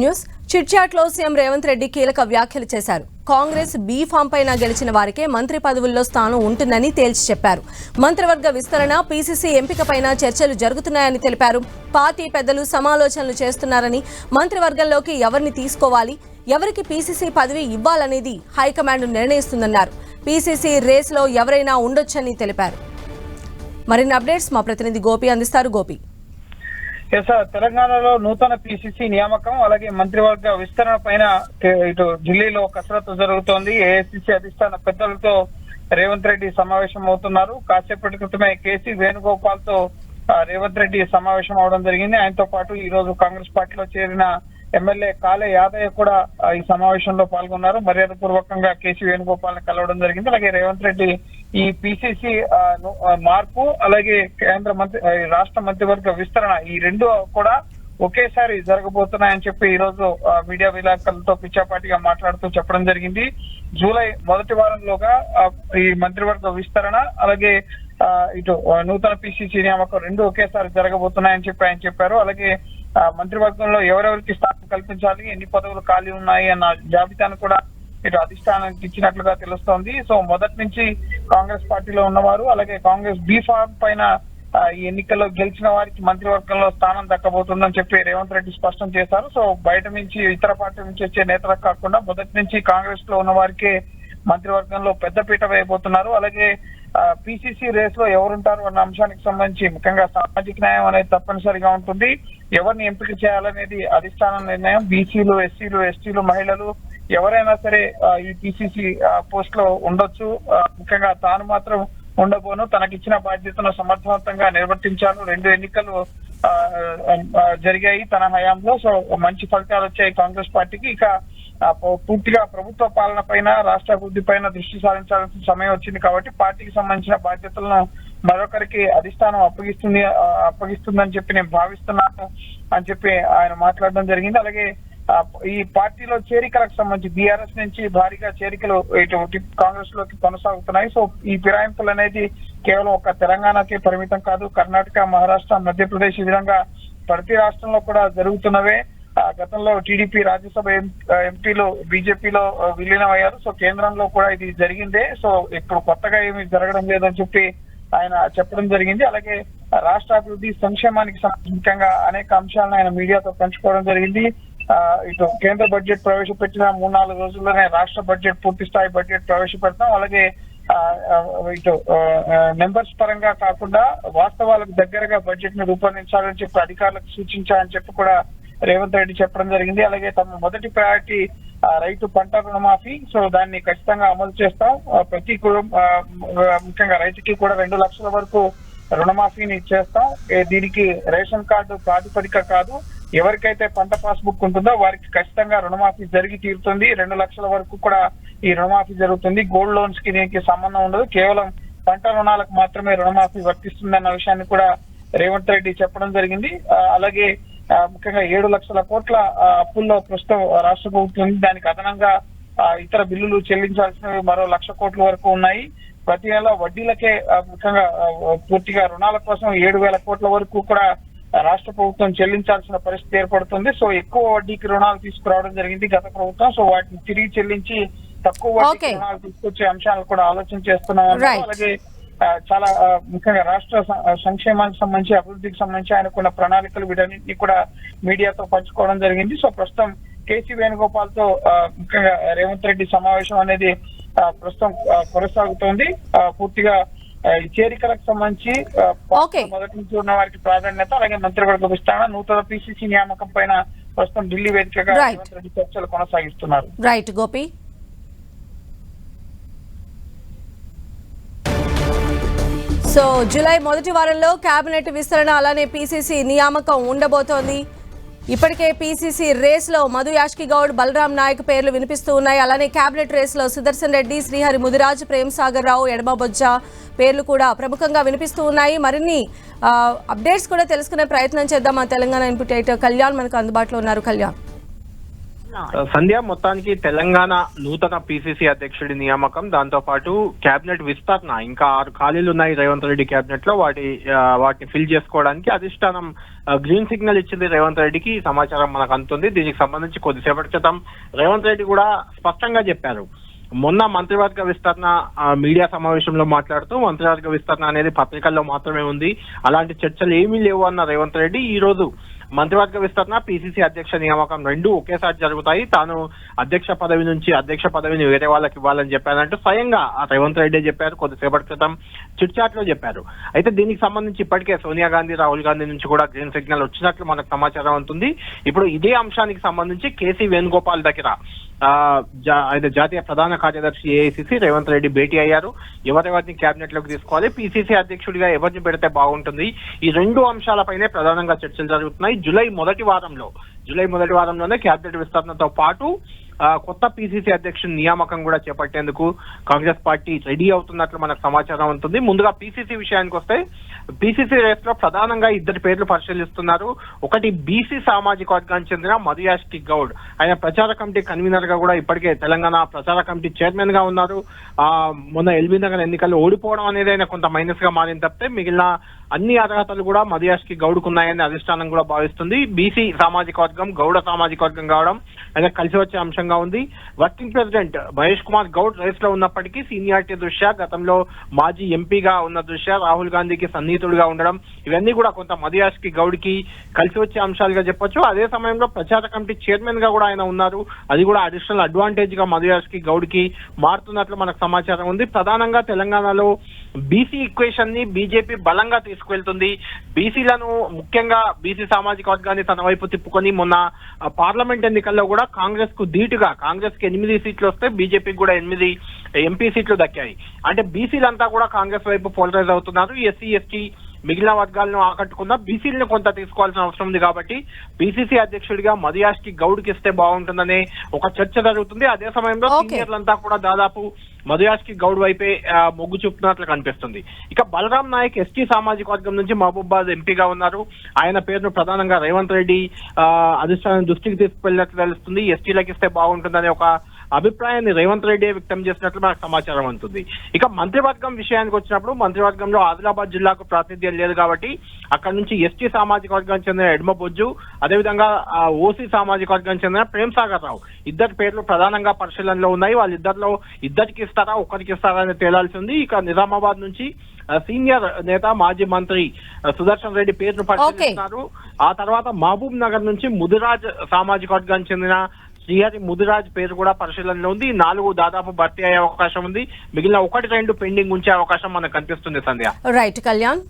News. చిట్చాట్లో CM Revanth Reddy కీలక వ్యాఖ్యలు చేశారు. కాంగ్రెస్ బీ ఫామ్ పైన గెలిచిన వారికే మంత్రి పదవుల్లో స్థానం ఉంటుందని తేల్చి చెప్పారు. మంత్రివర్గ విస్తరణ పీసీసీ ఎంపికపైన చర్చలు జరుగుతున్నాయని తెలిపారు. పార్టీ పెద్దలు సమాలోచనలు చేస్తున్నారని మంత్రివర్గంలోకి ఎవరిని తీసుకోవాలి ఎవరికి పీసీసీ పదవి ఇవ్వాలనేది హైకమాండ్ నిర్ణయిస్తుందన్నారు. పీసీసీ రేస్లో ఎవరైనా ఉండొచ్చని తెలిపారు. మరిన్ని అప్డేట్స్ మా ప్రతినిధి గోపి అందిస్తారు. గోపి. ఎస్ సార్ తెలంగాణలో నూతన పిసిసి నియామకం అలాగే మంత్రివర్గ విస్తరణ పైన ఇటు ఢిల్లీలో కసరత్తు జరుగుతోంది. ఏఐసిసి అధిష్టాన పెద్దలతో రేవంత్ రెడ్డి సమావేశం అవుతున్నారు కాసేపటి క్రితమే కేసీ వేణుగోపాల్తో రేవంత్ రెడ్డి సమావేశం అవడం జరిగింది. ఆయనతో పాటు ఈ రోజు కాంగ్రెస్ పార్టీలో చేరిన ఎమ్మెల్యే కాలే యాదయ్య కూడా ఈ సమావేశంలో పాల్గొన్నారు. మర్యాద పూర్వకంగా కేసీ వేణుగోపాల్ కలవడం జరిగింది. అలాగే రేవంత్ రెడ్డి ఈ పిసిసి మార్పు అలాగే కేంద్ర మంత్రి రాష్ట్ర మంత్రివర్గ విస్తరణ ఈ రెండు కూడా ఒకేసారి జరగబోతున్నాయని చెప్పి ఈ రోజు మీడియా విలేకరులతో పిచ్చాపాటిగా మాట్లాడుతూ చెప్పడం జరిగింది. జూలై మొదటి వారంలోగా ఈ మంత్రివర్గ విస్తరణ అలాగే ఆ, ఇటు నూతన పిసిసి నియామకం రెండు ఒకేసారి జరగబోతున్నాయని చెప్పి ఆయన చెప్పారు. అలాగే మంత్రివర్గంలో ఎవరెవరికి స్థానం కల్పించాలి ఎన్ని పదవులు ఖాళీ ఉన్నాయి అన్న జాబితాను కూడా ఇటు అధిష్టానానికి ఇచ్చినట్లుగా తెలుస్తోంది. సో మొదటి నుంచి కాంగ్రెస్ పార్టీలో ఉన్నవారు అలాగే కాంగ్రెస్ బీ ఫామ్ పైన ఈ ఎన్నికల్లో గెలిచిన వారికి మంత్రివర్గంలో స్థానం దక్కబోతుందని చెప్పి రేవంత్ రెడ్డి స్పష్టం చేశారు. సో బయట నుంచి ఇతర పార్టీ నుంచి వచ్చే నేతలకు కాకుండా మొదటి నుంచి కాంగ్రెస్లో ఉన్న వారికే మంత్రివర్గంలో పెద్దపీట వేయబోతున్నారు. అలాగే పిసిసి రేస్లో ఎవరుంటారు అన్న అంశానికి సంబంధించి ముఖ్యంగా సామాజిక న్యాయం అనేది తప్పనిసరిగా ఉంటుంది. ఎవరిని ఎంపిక చేయాలనేది అధిష్టానం నిర్ణయం. బీసీలు ఎస్సీలు ఎస్టీలు మహిళలు ఎవరైనా సరే ఈ పిసిసి పోస్ట్లో ఉండొచ్చు. ముఖ్యంగా తాను మాత్రం ఉండబోను. తనకిచ్చిన బాధ్యతను సమర్థవంతంగా నిర్వర్తించాను. రెండు ఎన్నికలు జరిగాయి తన హయాంలో. సో మంచి ఫలితాలు వచ్చాయి కాంగ్రెస్ పార్టీకి. ఇక పూర్తిగా ప్రభుత్వ పాలన పైన రాష్ట్ర అభివృద్ధి పైన దృష్టి సారించాల్సిన సమయం వచ్చింది కాబట్టి పార్టీకి సంబంధించిన బాధ్యతలను మరొకరికి అధిష్టానం అప్పగిస్తుంది అప్పగిస్తుందని చెప్పి నేను భావిస్తున్నాను అని చెప్పి ఆయన మాట్లాడడం జరిగింది. అలాగే ఈ పార్టీలో చేరికలకు సంబంధించి బీఆర్ఎస్ నుంచి భారీగా చేరికలు ఇటు కాంగ్రెస్లోకి కొనసాగుతున్నాయి. సో ఈ ఫిరాయింపులు అనేది కేవలం ఒక తెలంగాణకే పరిమితం కాదు కర్ణాటక మహారాష్ట్ర మధ్యప్రదేశ్ ఈ విధంగా ప్రతి రాష్ట్రంలో కూడా జరుగుతున్నవే. ఆ, గతంలో టీడీపీ రాజ్యసభ ఎంపీలు బీజేపీలో విలీనం అయ్యారు సో కేంద్రంలో కూడా ఇది జరిగిందే. సో ఇప్పుడు కొత్తగా ఏమి జరగడం లేదని చెప్పి ఆయన చెప్పడం జరిగింది. అలాగే రాష్ట్ర అభివృద్ధి సంక్షేమానికి ముఖ్యంగా అనేక అంశాలను ఆయన మీడియాతో పంచుకోవడం జరిగింది. ఇటు కేంద్ర బడ్జెట్ ప్రవేశపెట్టిన మూడు నాలుగు రోజుల్లోనే రాష్ట్ర బడ్జెట్ పూర్తి స్థాయి బడ్జెట్ ప్రవేశపెడతాం. అలాగే ఇటు నెంబర్స్ పరంగా కాకుండా వాస్తవాలకు దగ్గరగా బడ్జెట్ని రూపొందించాలని చెప్పి అధికారులకు సూచించాలని చెప్పి కూడా రేవంత్ రెడ్డి చెప్పడం జరిగింది. అలాగే తమ మొదటి ప్రయారిటీ రైతు పంట రుణమాఫీ. సో దాన్ని ఖచ్చితంగా అమలు చేస్తాం. ప్రతి ముఖ్యంగా రైతుకి కూడా రెండు లక్షల వరకు రుణమాఫీని చేస్తాం. దీనికి రేషన్ కార్డు ప్రాతిపదిక కాదు. ఎవరికైతే పంట పాస్బుక్ ఉంటుందో వారికి ఖచ్చితంగా రుణమాఫీ జరిగి తీరుతుంది. రెండు లక్షల వరకు కూడా ఈ రుణమాఫీ జరుగుతుంది. గోల్డ్ లోన్స్కి దీనికి సంబంధం ఉండదు. కేవలం పంట రుణాలకు మాత్రమే రుణమాఫీ వర్తిస్తుంది అన్న విషయాన్ని కూడా రేవంత్ రెడ్డి చెప్పడం జరిగింది. అలాగే ముఖ్యంగా ఏడు లక్షల కోట్ల అప్పుల్లో ప్రస్తుతం రాష్ట్ర ప్రభుత్వం ఉంది. దానికి అదనంగా ఇతర బిల్లులు చెల్లించాల్సినవి మరో లక్ష కోట్ల వరకు ఉన్నాయి. ప్రతి నెల వడ్డీలకే ముఖ్యంగా పూర్తిగా రుణాల కోసం ఏడు వేల కోట్ల వరకు కూడా రాష్ట్ర ప్రభుత్వం చెల్లించాల్సిన పరిస్థితి ఏర్పడుతుంది. సో ఎక్కువ వడ్డీకి రుణాలు తీసుకురావడం జరిగింది గత ప్రభుత్వం. సో వాటిని తిరిగి చెల్లించి తక్కువ వడ్డీకి. రుణాలు తీసుకొచ్చే అంశాలు కూడా ఆలోచన చేస్తున్నాం. అలాగే చాలా ముఖ్యంగా రాష్ట్ర సంక్షేమానికి సంబంధించి అభివృద్ధికి సంబంధించి ఆయనకున్న ప్రణాళికలు వీటన్నింటినీ కూడా మీడియాతో పంచుకోవడం జరిగింది. సో ప్రస్తుతం కేసీ వేణుగోపాల్తో ముఖ్యంగా రేవంత్ రెడ్డి సమావేశం అనేది ప్రస్తుతం కొనసాగుతోంది. పూర్తిగా చేరికలకు సంబంధించి. మొదటి నుంచి ఉన్న వారికి ప్రాధాన్యత అలాగే మంత్రివర్గ విస్తరణ నూతన పిసిసి నియామకం పైన ప్రస్తుతం ఢిల్లీ వేదికగా చర్చలు కొనసాగిస్తున్నారు. రైట్ గోపి. సో జూలై మొదటి వారంలో కేబినెట్ విస్తరణ అలానే పీసీసీ నియామకం ఉండబోతోంది. ఇప్పటికే పీసీసీ రేస్లో మధు యాష్కి గౌడ్ బలరాం నాయక్ పేర్లు వినిపిస్తూ ఉన్నాయి. అలానే క్యాబినెట్ రేస్లో సుదర్శన్ రెడ్డి శ్రీహరి ముదిరాజ్ ప్రేమ్ సాగర్ రావు ఎడమ బొజ్జ పేర్లు కూడా ప్రముఖంగా వినిపిస్తూ ఉన్నాయి. మరిన్ని అప్డేట్స్ కూడా తెలుసుకునే ప్రయత్నం చేద్దాం మా తెలంగాణ ఇన్పుట్ ఎడిటర్ కళ్యాణ్ మనకు అందుబాటులో ఉన్నారు. కళ్యాణ్. సంధ్య మొత్తానికి తెలంగాణ నూతన పిసిసి అధ్యక్షుడి నియామకం. దాంతో పాటు కేబినెట్ విస్తరణ. ఇంకా ఆరు ఖాళీలు ఉన్నాయి రేవంత్ రెడ్డి కేబినెట్లో వాటి వాటిని ఫిల్ చేసుకోవడానికి అధిష్టానం గ్రీన్ సిగ్నల్ ఇచ్చింది రేవంత్ రెడ్డికి. సమాచారం మనకు అందుతుంది. దీనికి సంబంధించి కొద్దిసేపటి క్రితం రేవంత్ రెడ్డి కూడా స్పష్టంగా చెప్పారు. మొన్న మంత్రివర్గ విస్తరణ మీడియా సమావేశంలో మాట్లాడుతూ మంత్రివర్గ విస్తరణ అనేది పత్రికల్లో మాత్రమే ఉంది. అలాంటి చర్చలు ఏమీ లేవు అన్న రేవంత్ రెడ్డి ఈ రోజు మంత్రివర్గ విస్తరణ పిసిసి అధ్యక్ష నియామకం రెండు ఒకేసారి జరుగుతాయి. తాను అధ్యక్ష పదవి నుంచి అధ్యక్ష పదవిని వేరే వాళ్ళకి ఇవ్వాలని చెప్పారంటూ స్వయంగా రేవంత్ రెడ్డి చెప్పారు. కొద్దిసేపటి క్రితం చిట్ చాట్లో చెప్పారు. అయితే దీనికి సంబంధించి ఇప్పటికే సోనియా గాంధీ రాహుల్ గాంధీ నుంచి కూడా గ్రీన్ సిగ్నల్ వచ్చినట్లు మనకు సమాచారం ఉంటుంది ఇప్పుడు ఇదే అంశానికి సంబంధించి కేసీ వేణుగోపాల్ దగ్గర ఆ, జా- అయితే జాతీయ ప్రధాన కార్యదర్శి ఏఐసిసి రేవంత్ రెడ్డి భేటీ అయ్యారు. ఎవరెవరిని కేబినెట్లోకి తీసుకోవాలి? పిసిసి అధ్యక్షుడిగా ఎవరిని పెడితే బాగుంటుంది? ఈ రెండు అంశాలపైనే ప్రధానంగా చర్చలు జరుగుతున్నాయి. జూలై మొదటి వారంలో జూలై మొదటి వారంలోనే కేబినెట్ విస్తరణతో పాటు కొత్త పిసిసి అధ్యక్షుడి నియామకం కూడా చేపట్టేందుకు కాంగ్రెస్ పార్టీ రెడీ అవుతున్నట్లు మనకు సమాచారం ఉంటుంది. ముందుగా పిసిసి విషయానికి వస్తే పిసిసి రేస్లో ప్రధానంగా ఇద్దరు పేర్లు పరిశీలిస్తున్నారు. ఒకటి బీసీ సామాజిక వర్గానికి చెందిన మధుయాష్కి గౌడ్ ఆయన ప్రచార కమిటీ కన్వీనర్గా కూడా ఇప్పటికే తెలంగాణ ప్రచార కమిటీ చైర్మన్గా ఉన్నారు. ఆ మొన్న ఎల్బీ నగర్ ఎన్నికల్లో ఓడిపోవడం అనేది ఆయన కొంత మైనస్గా మారింది తప్పితే మిగిలిన అన్ని అర్హతలు కూడా మధుయాష్కి గౌడ్కు గౌడుకున్నాయని అధిష్టానం కూడా భావిస్తుంది. బీసీ సామాజిక వర్గం గౌడ సామాజిక వర్గం కావడం ఆయన కలిసి వచ్చే అంశంగా ఉంది. వర్కింగ్ ప్రెసిడెంట్ మహేష్ కుమార్ గౌడ్ రేస్లో ఉన్నప్పటికీ సీనియారిటీ దృష్ట్యా గతంలో మాజీ ఎంపీగా ఉన్న దృష్ట్యా రాహుల్ గాంధీకి సన్నిహితుడుగా ఉండడం ఇవన్నీ కూడా కొంత మధుయాష్కి గౌడ్కి కలిసి వచ్చే అంశాలుగా చెప్పొచ్చు. అదే సమయంలో ప్రచార కమిటీ చైర్మన్గా కూడా ఆయన ఉన్నారు. అది కూడా అడిషనల్ అడ్వాంటేజ్గా మధుయాష్కి గౌడ్కి మారుతున్నట్లు మనకు సమాచారం ఉంది. ప్రధానంగా తెలంగాణలో బీసీ ఈక్వేషన్ని బీజేపీ బలంగా తీసుకువెళ్తుంది బీసీలను ముఖ్యంగా బీసీ సామాజిక వర్గాన్ని తన వైపు తిప్పుకొని మొన్న పార్లమెంట్ ఎన్నికల్లో కూడా కాంగ్రెస్కు ధీటుగా కాంగ్రెస్కి ఎనిమిది సీట్లు వస్తే బీజేపీకి కూడా ఎనిమిది ఎంపీ సీట్లు దక్కాయి. అంటే బీసీలంతా కూడా కాంగ్రెస్ వైపు పోలరైజ్ అవుతున్నారు. ఎస్సీ ఎస్టీ మిగిలిన వర్గాలను ఆకట్టుకున్న బీసీలను కొంత తీసుకోవాల్సిన అవసరం ఉంది కాబట్టి బీసీసీ అధ్యక్షుడిగా మదియాష్కి గౌడ్కి ఇస్తే బాగుంటుందనే ఒక చర్చ జరుగుతుంది. అదే సమయంలో. సీనియర్లంతా కూడా దాదాపు మధుయాష్కి గౌడ్ వైపే మొగ్గు చూపుతున్నట్లు కనిపిస్తుంది. ఇక బలరాం నాయక్ ఎస్టీ సామాజిక వర్గం నుంచి మహబూబాద్ ఎంపీగా ఉన్నారు. ఆయన పేరును ప్రధానంగా రేవంత్ రెడ్డి ఆ, అధిష్టానం దృష్టికి తీసుకువెళ్ళినట్లు తెలుస్తుంది. ఎస్టీలకు ఇస్తే బాగుంటుందనే ఒక అభిప్రాయాన్ని రేవంత్ రెడ్డి వ్యక్తం చేసినట్లు మనకు సమాచారం ఉంటుంది ఇక మంత్రివర్గం విషయానికి వచ్చినప్పుడు మంత్రివర్గంలో ఆదిలాబాద్ జిల్లాకు ప్రాతినిధ్యం లేదు కాబట్టి అక్కడ నుంచి ఎస్టీ సామాజిక వర్గానికి చెందిన ఎడమ బొజ్జు అదేవిధంగా ఓసీ సామాజిక వర్గానికి చెందిన ప్రేమ్ సాగర్ రావు. ఇద్దరు పేర్లు ప్రధానంగా పరిశీలనలో ఉన్నాయి. వాళ్ళిద్దరిలో ఇద్దరికి ఇస్తారా ఒక్కరికి ఇస్తారా అని తేలాల్సి ఉంది. ఇక నిజామాబాద్ నుంచి సీనియర్ నేత మాజీ మంత్రి సుదర్శన్ రెడ్డి పేరును పరిశీలిస్తున్నారు ఆ తర్వాత మహబూబ్ నగర్ నుంచి ముదిరాజ్ సామాజిక వర్గానికి చెందిన శ్రీహరి ముదిరాజ్ పేరు కూడా పరిశీలనలో ఉంది. నాలుగు దాదాపు భర్తీ అయ్యే అవకాశం ఉంది. మిగిలిన ఒకటి రెండు పెండింగ్ ఉంచే అవకాశం మనకు కనిపిస్తుంది సంధ్య. రైట్ కళ్యాణ్?